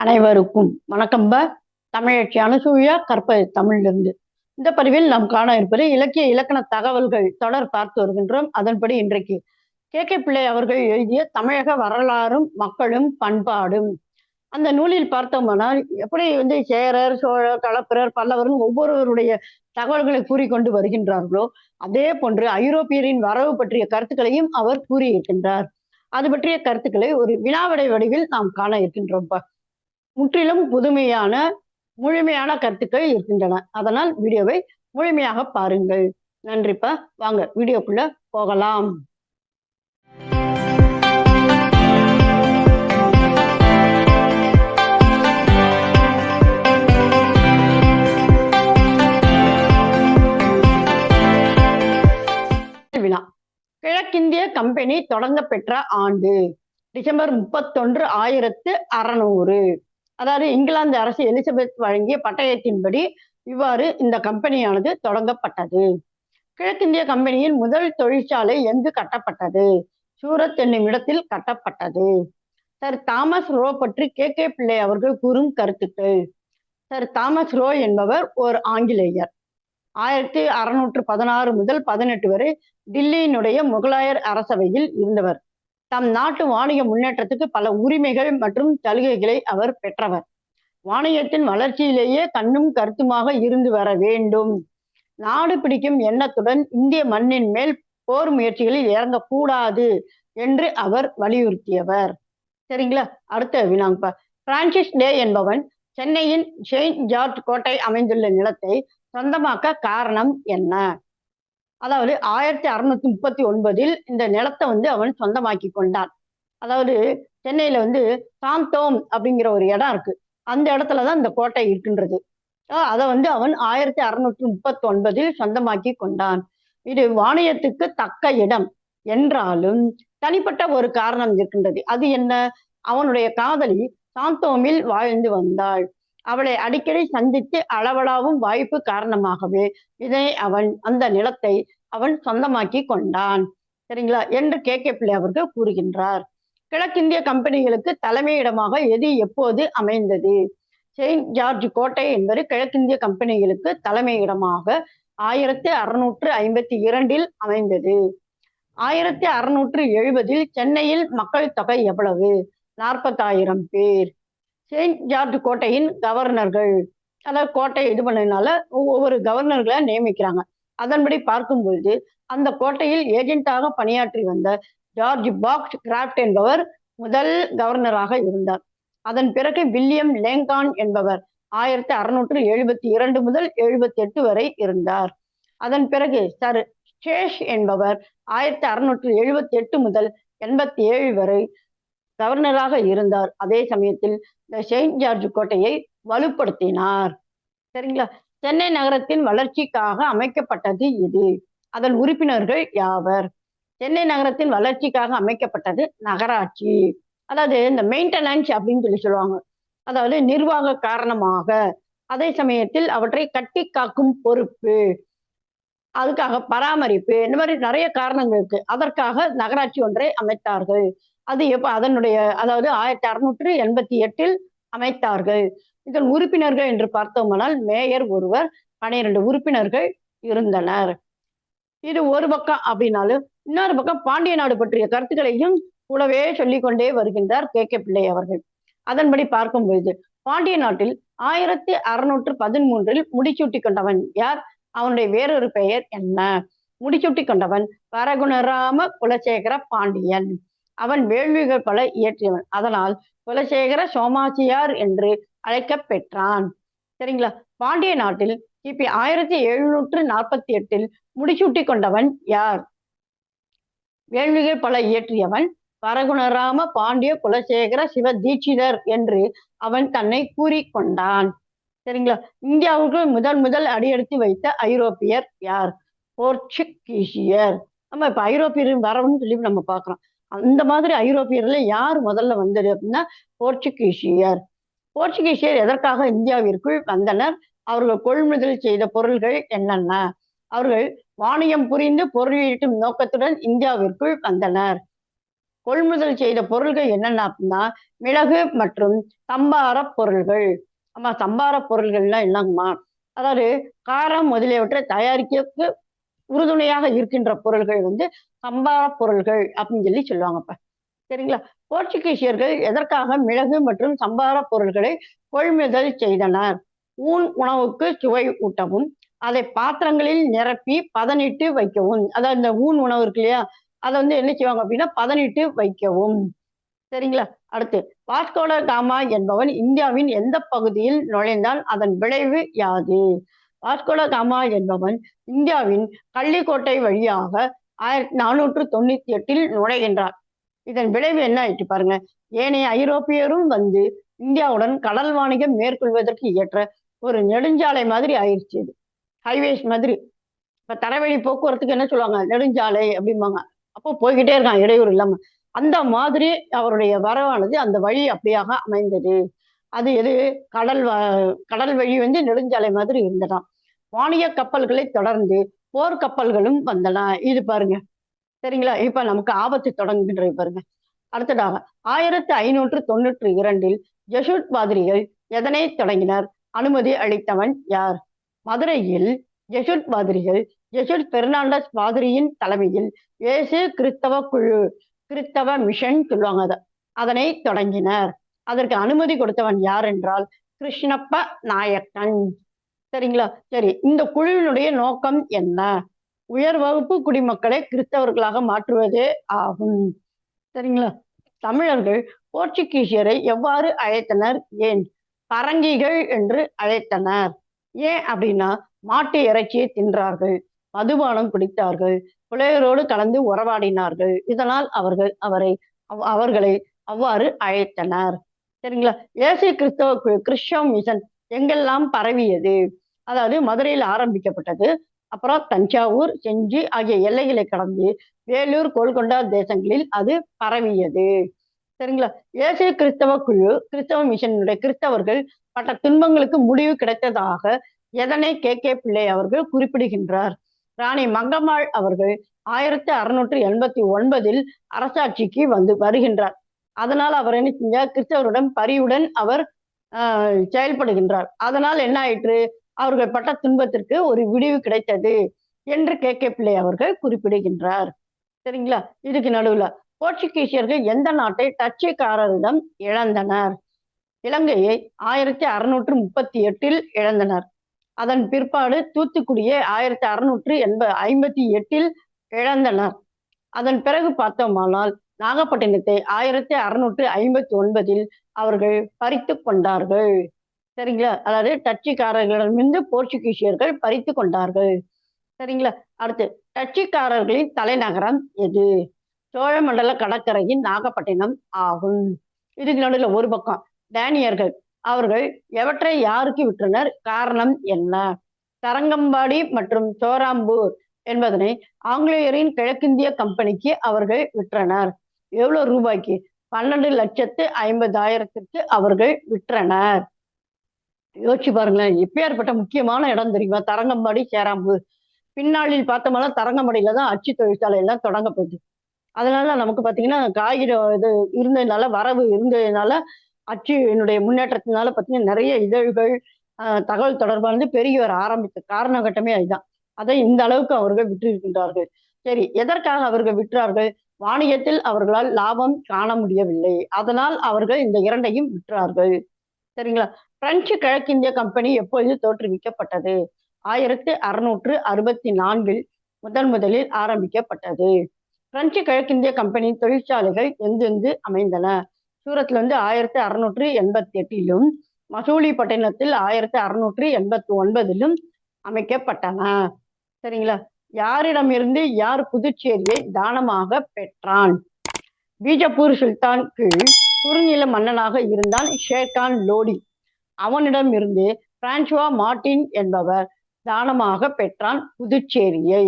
அனைவருக்கும் வணக்கம்ப தமிழச்சி அனுசூயா கற்பது தமிழிலிருந்து. இந்த பதிவில் நாம் காண இருப்பது இலக்கிய இலக்கண தகவல்கள் தொடர் பார்த்து வருகின்றோம். அதன்படி இன்றைக்கு கே. கே. பிள்ளை அவர்கள் எழுதிய தமிழக வரலாறும் மக்களும் பண்பாடும். அந்த நூலில் பார்த்தோம்னால் எப்படி வந்து சேரர் சோழர் களப்பிரர் பல்லவரும் ஒவ்வொருவருடைய தகவல்களை கூறிக்கொண்டு வருகின்றார்களோ அதே போன்று ஐரோப்பியரின் வரவு பற்றிய கருத்துக்களையும் அவர் கூறியிருக்கின்றார். அது பற்றிய கருத்துக்களை ஒரு வினாவிடை வடிவில் நாம் காண இருக்கின்றோம்ப்பா முற்றிலும் புதுமையான முழுமையான கருத்துக்கள் இருக்கின்றன. அதனால் வீடியோவை முழுமையாக பாருங்கள். நன்றிப்பா. வாங்க வீடியோக்குள்ள போகலாம். வினா கிழக்கிந்திய கம்பெனி தொடங்க பெற்ற ஆண்டு டிசம்பர் முப்பத்தொன்று ஆயிரத்து அறநூறு. அதாவது இங்கிலாந்து அரசு எலிசபெத் வழங்கிய பட்டயத்தின்படி இவ்வாறு இந்த கம்பெனியானது தொடங்கப்பட்டது. கிழக்கிந்திய கம்பெனியின் முதல் தொழிற்சாலை எங்கு கட்டப்பட்டது? சூரத் என்னும் இடத்தில் கட்டப்பட்டது. சர் தாமஸ் ரோ பற்றி கே. கே. பிள்ளை அவர்கள் கூறும் கருத்துக்கள். சர் தாமஸ் ரோ என்பவர் ஒரு ஆங்கிலேயர். ஆயிரத்தி அறுநூற்று பதினாறு முதல் பதினெட்டு வரை டில்லியினுடைய முகலாயர் அரசவையில் இருந்தவர். தம் நாட்டு வாணிக முன்னேற்றத்துக்கு பல உரிமைகள் மற்றும் சலுகைகளை அவர் பெற்றவர். வாணிகத்தின் வளர்ச்சியிலேயே கண்ணும் கருத்துமாக இருந்து வர வேண்டும். நாடு பிடிக்கும் எண்ணத்துடன் இந்திய மண்ணின் மேல் போர் முயற்சிகளில் இறங்கக்கூடாது என்று அவர் வலியுறுத்தியவர். சரிங்களா? அடுத்த வினாங்கப்பா. பிரான்சிஸ் டே என்பவன் சென்னையின் செயின்ட் ஜார்ஜ் கோட்டை அமைந்துள்ள நிலத்தை சொந்தமாக்க காரணம் என்ன? அதாவது ஆயிரத்தி அறுநூத்தி முப்பத்தி ஒன்பதில் இந்த நிலத்தை வந்து அவன் சொந்தமாக்கி கொண்டான். அதாவது சென்னையில வந்து சாந்தோம் அப்படிங்கிற ஒரு இடம் இருக்கு. அந்த இடத்துலதான் இந்த கோட்டை இருக்கின்றது. அதை வந்து அவன் ஆயிரத்தி அறுநூற்றி முப்பத்தி ஒன்பதில் சொந்தமாக்கி கொண்டான். இது வாணியத்துக்கு தக்க இடம் என்றாலும் தனிப்பட்ட ஒரு காரணம் இருக்கின்றது. அது என்ன? அவனுடைய காதலி சாந்தோமில் வாழ்ந்து வந்தாள். அவளை அடிக்கடி சந்தித்து அளவலாவும் வாய்ப்பு காரணமாகவே இதை அவன் அந்த நிலத்தை அவன் சொந்தமாக்கி கொண்டான். சரிங்களா? என்று கே. கே. பிள்ளை அவர்கள் கூறுகின்றார். கிழக்கிந்திய கம்பெனிகளுக்கு தலைமையிடமாக எது எப்போது அமைந்தது? செயின்ட் ஜார்ஜ் கோட்டை என்பது கிழக்கிந்திய கம்பெனிகளுக்கு தலைமையிடமாக ஆயிரத்தி அறுநூற்று ஐம்பத்தி இரண்டில் அமைந்தது. ஆயிரத்தி அறுநூற்று எழுபதில் சென்னையில் மக்கள் தொகை எவ்வளவு? நாற்பத்தாயிரம் பேர். செயின்ட் ஜார்ஜ் கோட்டையின் கவர்னர்கள் அதாவது கோட்டை இது பண்ணதுனால ஒவ்வொரு கவர்னர்களை நியமிக்கிறாங்க. அதன்படி பார்க்கும்பொழுது அந்த கோட்டையில் ஏஜென்ட்டாக பணியாற்றி வந்த ஜார்ஜ் பாக்ஸ் கிராஃப்ட் என்பவர் முதல் கவர்னராக இருந்தார். அதன் பிறகு வில்லியம் லேங்கான் என்பவர் ஆயிரத்தி அறுநூற்று எழுபத்தி இரண்டு முதல் எழுபத்தி எட்டு வரை இருந்தார். அதன் பிறகு சர் சேஷ் என்பவர் ஆயிரத்தி அறுநூற்று எழுபத்தி எட்டு முதல் எண்பத்தி ஏழு வரை கவர்னராக இருந்தார். அதே சமயத்தில் இந்த செயின்ட் ஜார்ஜ் கோட்டையை வலுப்படுத்தினார். சரிங்களா? சென்னை நகரத்தின் வளர்ச்சிக்காக அமைக்கப்பட்டது இது. அதன் உறுப்பினர்கள் யாவர்? சென்னை நகரத்தின் வளர்ச்சிக்காக அமைக்கப்பட்டது நகராட்சி. அதாவது இந்த மெயின்டெனன்ஸ் அப்படின்னு சொல்லி சொல்லுவாங்க. அதாவது நிர்வாக காரணமாக. அதே சமயத்தில் அவற்றை கட்டி காக்கும் பொறுப்பு. அதுக்காக பராமரிப்பு. இந்த மாதிரி நிறைய காரணங்கள் இருக்கு. அதற்காக நகராட்சி ஒன்றை அமைத்தார்கள். அது எப்ப அதனுடைய அதாவது ஆயிரத்தி அறுநூற்று எண்பத்தி எட்டில் அமைத்தார்கள். இதன் உறுப்பினர்கள் என்று பார்த்தோமானால் மேயர் ஒருவர் பனிரெண்டு உறுப்பினர்கள் இருந்தனர். இது ஒரு பக்கம் அப்படின்னாலும் இன்னொரு பக்கம் பாண்டிய நாடு பற்றிய கருத்துக்களையும் கூடவே சொல்லிக்கொண்டே வருகின்றார் கே. கே. பிள்ளை அவர்கள். அதன்படி பார்க்கும் பொழுது பாண்டிய நாட்டில் ஆயிரத்தி அறுநூற்று பதிமூன்றில் முடிச்சூட்டி கொண்டவன் யார்? அவனுடைய வேறொரு பெயர் என்ன? முடிச்சூட்டி கொண்டவன் பரகுணராம குலசேகர பாண்டியன். அவன் வேள்விகள் பல இயற்றியவன். அதனால் குலசேகர சோமாச்சியார் என்று அழைக்க பெற்றான். சரிங்களா? பாண்டிய நாட்டில் கிபி ஆயிரத்தி எழுநூற்று நாற்பத்தி எட்டில் முடிசூட்டி கொண்டவன் யார்? வேள்விகள் பல இயற்றியவன் பரகுணராம பாண்டிய குலசேகர சிவ தீட்சிதர் என்று அவன் தன்னை கூறிக்கொண்டான் சரிங்களா? இந்தியாவுக்கு முதல் முதல் அடியெடுத்து வைத்த ஐரோப்பியர் யார்? போர்ச்சுகீசியர். நம்ம இப்ப ஐரோப்பியர் வரவுன்னு சொல்லி நம்ம பார்க்கிறோம். அந்த மாதிரி ஐரோப்பியர்ல யார் முதல்ல வந்தது அப்படின்னா போர்ச்சுகீசியர். போர்ச்சுகீசியர் எதற்காக இந்தியாவிற்குள் வந்தனர்? அவர்கள் கொள்முதல் செய்த பொருள்கள் என்னென்ன? அவர்கள் வாணியம் புரிந்து பொருளீட்டும் நோக்கத்துடன் இந்தியாவிற்குள் வந்தனர். கொள்முதல் செய்த பொருள்கள் என்னென்ன அப்படின்னா மிளகு மற்றும் சம்பார பொருள்கள். ஆமா சம்பார பொருள்கள்லாம் என்னங்கம்மா? அதாவது காரம் முதலியவற்றை தயாரிக்க உறுதுணையாக இருக்கின்ற பொருள்கள் வந்து சம்பார பொருள்கள் அப்படின்னு சொல்லி சொல்லுவாங்கப்பா. சரிங்களா? போர்ச்சுகீசியர்கள் எதற்காக மிளகு மற்றும் சம்பார பொருள்களை கொள்முதல் செய்தனர்? ஊன் உணவுக்கு சுவை ஊட்டவும் அதை பாத்திரங்களில் நிரப்பி பதனிட்டு வைக்கவும். அதாவது இந்த ஊன் உணவு இருக்கு இல்லையா? அதை வந்து என்ன செய்வாங்க அப்படின்னா பதனிட்டு வைக்கவும். சரிங்களா? அடுத்து வாஸ்கோட காமா என்பவன் இந்தியாவின் எந்த பகுதியில் நுழைந்தால் அதன் விளைவு யாது? வாஸ்கோட காமா என்பவன் இந்தியாவின் கள்ளிக்கோட்டை வழியாக ஆயிரத்தி நானூற்று தொண்ணூத்தி எட்டில் நுழைகின்றார். இதன் விளைவு என்ன ஆயிட்டு பாருங்க. ஏனைய ஐரோப்பியரும் வந்து இந்தியாவுடன் கடல் வாணிகம் மேற்கொள்வதற்கு ஏற்ற ஒரு நெடுஞ்சாலை மாதிரி ஆயிடுச்சு இது. ஹைவேஸ் மாதிரி. இப்ப தரவழி போக்குவரத்துக்கு என்ன சொல்லுவாங்க? நெடுஞ்சாலை அப்படிம்பாங்க. அப்போ போய்கிட்டே இருக்கான் இடையூறு இல்லாம. அந்த மாதிரி அவருடைய வரவானது அந்த வழி அப்படியாக அமைந்தது. அது எது? கடல் கடல் வழி வந்து நெடுஞ்சாலை மாதிரி இருந்ததாம். வாணிக கப்பல்களை தொடர்ந்து போர்க்கப்பல்களும் வந்தன. இது பாருங்க. சரிங்களா? இப்ப நமக்கு ஆபத்து தொடங்குகின்றது பாருங்க. அடுத்ததாக ஆயிரத்தி ஐநூற்று தொண்ணூற்றி இரண்டில் ஜெசூட் பாதிரிகள் எதனை தொடங்கினர்? அனுமதி அளித்தவன் யார்? மதுரையில் ஜெசுட் பாதிரிகள் ஜெசுட் பெர்னாண்டஸ் பாதிரியின் தலைமையில் இயேசு கிறிஸ்தவ குழு கிறிஸ்தவ மிஷன் சொல்லுவாங்க அதை. அதனை தொடங்கினர். அதற்கு அனுமதி கொடுத்தவன் யார் என்றால் கிருஷ்ணப்ப நாயக்கன். சரிங்களா? சரி இந்த குழுவினுடைய நோக்கம் என்ன? உயர் வகுப்பு குடிமக்களை கிறிஸ்தவர்களாக மாற்றுவதே ஆகும். சரிங்களா? தமிழர்கள் போர்ச்சுகீசியரை எவ்வாறு அழைத்தனர்? ஏன்? பரங்கிகள் என்று அழைத்தனர். ஏன் அப்படின்னா மாட்டு இறைச்சியை தின்றார்கள் மதுபானம் குடித்தார்கள் புலையரோடு கலந்து உறவாடினார்கள். இதனால் அவர்கள் அவரை அவர்களை அவ்வாறு அழைத்தனர். சரிங்களா? ஏசு கிறிஸ்தவ கிறிஸ்டவ மிஷன் எங்கெல்லாம் பரவியது? அதாவது மதுரையில் ஆரம்பிக்கப்பட்டது. அப்புறம் தஞ்சாவூர் செஞ்சி ஆகிய எல்லைகளை கடந்து வேலூர் கோல்கொண்டா தேசங்களில் அது பரவியது. சரிங்களா? இயேசு கிறிஸ்தவ குழு கிறிஸ்தவ மிஷனுடைய கிறிஸ்தவர்கள் பட்ட துன்பங்களுக்கு முடிவு கிடைத்ததாக எதனை கே. கே. பிள்ளை அவர்கள் குறிப்பிடுகின்றார். ராணி மங்கம்மாள் அவர்கள் ஆயிரத்தி அறுநூற்றி எண்பத்தி ஒன்பதில் அரசாட்சிக்கு வந்து வருகின்றார். அதனால் அவர் என்ன செஞ்சார்? கிறிஸ்தவருடன் பரிவுடன் அவர் செயல்படுகின்றார். அதனால் என்ன ஆயிற்று? அவர்கள் பட்ட துன்பத்திற்கு ஒரு விடிவு கிடைத்தது என்று கே. கே. பிள்ளை அவர்கள் குறிப்பிடுகின்றார். சரிங்களா? இதுக்கு நடுவுல போர்ச்சுகீசியர்கள் எந்த நாட்டை டச்சுக்காரரிடம் இழந்தனர்? இலங்கையை ஆயிரத்தி அறுநூற்று முப்பத்தி எட்டில் இழந்தனர். அதன் பிற்பாடு தூத்துக்குடியை ஆயிரத்தி அறுநூற்று எண்ப ஐம்பத்தி எட்டில் இழந்தனர். அதன் பிறகு பார்த்தோமானால் நாகப்பட்டினத்தை ஆயிரத்தி அறுநூற்று ஐம்பத்தி ஒன்பதில் அவர்கள் பறித்து கொண்டார்கள். சரிங்களா? அதாவது டச்சுக்காரர்களிடமிருந்து போர்ச்சுகீசியர்கள் பறித்து கொண்டார்கள். சரிங்களா? அடுத்து டச்சுக்காரர்களின் தலைநகரம் எது? சோழமண்டல கடற்கரையின் நாகப்பட்டினம் ஆகும். இதுக்கு நடுவில் ஒரு பக்கம் டேனியர்கள். அவர்கள் எவற்றை யாருக்கு விற்றனர்? காரணம் என்ன? தரங்கம்பாடி மற்றும் சோராம்பூர் என்பதனை ஆங்கிலேயரின் கிழக்கிந்திய கம்பெனிக்கு அவர்கள் விற்றனர். எவ்வளவு ரூபாய்க்கு? பன்னெண்டு லட்சத்து ஐம்பதாயிரத்திற்கு அவர்கள் விற்றனர். யோசிச்சு பாருங்களேன். எப்பேற்பட்ட முக்கியமான இடம் தெரியுமா? தரங்கம்பாடி சேராம்பு. பின்னாளில் பார்த்தோம்னா தரங்கம்பாடியில தான் அச்சு தொழிற்சாலை எல்லாம் தொடங்கப்படுது அதனால நமக்கு பார்த்தீங்கன்னா காய்கறி இது இருந்ததுனால வரவு இருந்ததுனால என்னுடைய முன்னேற்றத்தினால பார்த்தீங்கன்னா நிறைய இதழ்கள் தகவல் தொடர்பானது பெருகி வர ஆரம்பித்த காரணகட்டமே அதுதான். அதை இந்த அளவுக்கு அவர்கள் விற்றிருக்கின்றார்கள் சரி எதற்காக அவர்கள் விற்றார்கள்? வாணிகத்தில் அவர்களால் லாபம் காண முடியவில்லை. அதனால் அவர்கள் இந்த இரண்டையும் விற்றார்கள். சரிங்களா? பிரெஞ்சு கிழக்கிந்திய கம்பெனி எப்பொழுது தோற்றுவிக்கப்பட்டது? ஆயிரத்தி அறுநூற்று அறுபத்தி நான்கில் முதன் முதலில் ஆரம்பிக்கப்பட்டது. பிரெஞ்சு கிழக்கிந்திய கம்பெனி தொழிற்சாலைகள் எங்கெங்கு அமைந்தன? சூரத்ல இருந்து ஆயிரத்தி அறுநூற்று எண்பத்தி எட்டிலும் மசூலி பட்டினத்தில் ஆயிரத்தி அறுநூற்று எண்பத்தி ஒன்பதிலும் அமைக்கப்பட்டன. சரிங்களா? யாரிடமிருந்து யார் புதுச்சேரியை தானமாக பெற்றான்? பீஜப்பூர் சுல்தான் கீழ் குறுநில மன்னனாக இருந்தான் ஷேர்கான் லோடி. அவனிடம் இருந்து பிரான்சுவா மார்டின் என்பவர் தானமாக பெற்றான் புதுச்சேரியை.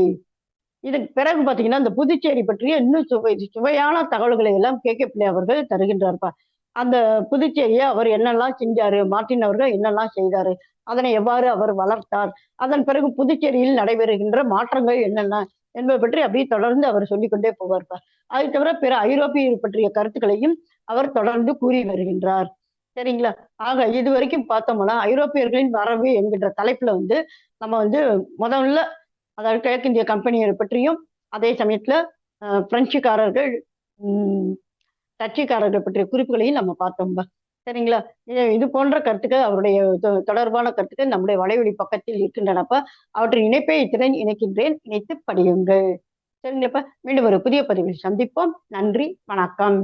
இதன் பிறகு பார்த்தீங்கன்னா இந்த புதுச்சேரி பற்றிய இன்னும் சுவை சுவையான தகவல்களை எல்லாம் கே. கே. பிள்ளை அவர்கள் தருகின்றார்ப்பா. அந்த புதுச்சேரியை அவர் என்னெல்லாம் செஞ்சாரு மார்டின் அவர்கள் என்னெல்லாம் செய்தாரு அதனை எவ்வாறு அவர் வளர்த்தார் அதன் பிறகு புதுச்சேரியில் நடைபெறுகின்ற மாற்றங்கள் என்னென்ன என்பது பற்றி அப்படியே தொடர்ந்து அவர் சொல்லிக்கொண்டே போவார்ப்பார் அதை தவிர பிற ஐரோப்பிய பற்றிய கருத்துக்களையும் அவர் தொடர்ந்து கூறி வருகின்றார். சரிங்களா? ஆக இது வரைக்கும் பார்த்தோம்னா ஐரோப்பியர்களின் வரவு என்கின்ற தலைப்புல வந்து நம்ம வந்து முதல்ல அதாவது கிழக்கிந்திய கம்பெனியை பற்றியும் அதே சமயத்துல பிரெஞ்சுக்காரர்கள் உம், டச்சுக்காரர்கள் பற்றிய குறிப்புகளையும் நம்ம பார்த்தோம்பா சரிங்களா? இது இது போன்ற கருத்துக்கள் அவருடைய தொ- தொடர்பான கருத்துக்கள் நம்முடைய வலைவழி பக்கத்தில் இருக்கின்றனப்ப அவற்றின் இணைப்பை இத்திறன் இணைக்கின்றேன். இணைத்து படியுங்கள். சரிங்களாப்பா மீண்டும் ஒரு புதிய பதிவில் சந்திப்போம். நன்றி வணக்கம்.